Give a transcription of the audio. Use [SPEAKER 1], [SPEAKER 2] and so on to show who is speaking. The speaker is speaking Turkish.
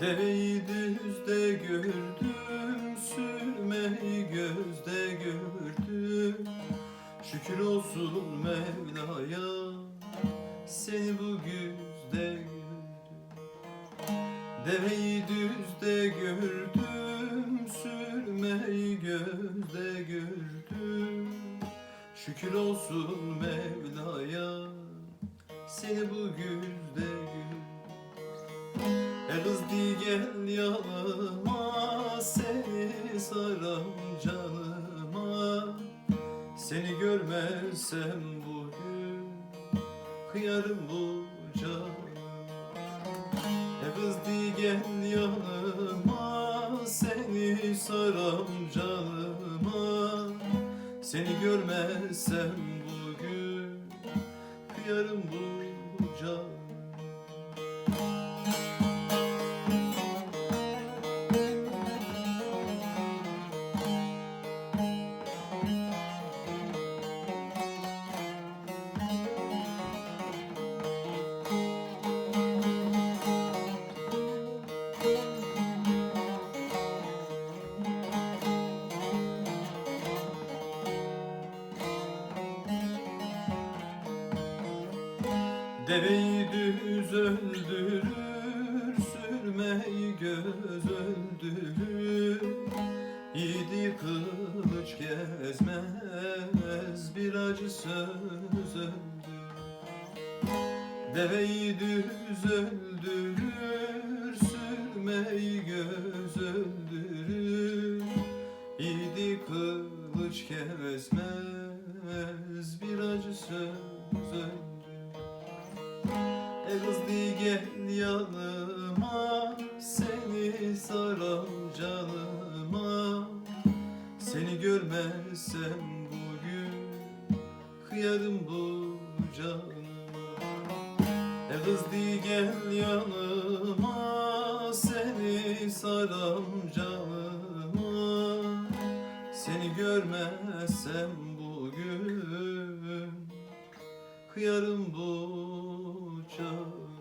[SPEAKER 1] Deveyi düzde gördüm, sürmeyi gözde gördüm. Şükür olsun Mevla'ya, seni bu güzde gördüm. Deveyi düzde gördüm, sürmeyi gözde gördüm. Şükür olsun Mevla'ya, seni bu güzde gel yanıma seni saram canıma. Seni görmezsem bugün kıyarım bu canıma. E kız di gel yanıma seni saram canıma. Seni görmezsem bugün kıyarım bu canıma Deveyi düz öldürür, sürmeyi göz öldürür. Yiğidi kılıç gezmez, bir acı söz öldürür. Deveyi düz öldürür, sürmeyi göz öldürür. Yiğidi kılıç kesmez, bir acı söz öldürür kız di gel yanıma Seni saram canıma. Seni görmezsem bugün Kıyarım bu canıma. E kız di gel yanıma Seni saram canıma. Seni görmezsem yarım bu can.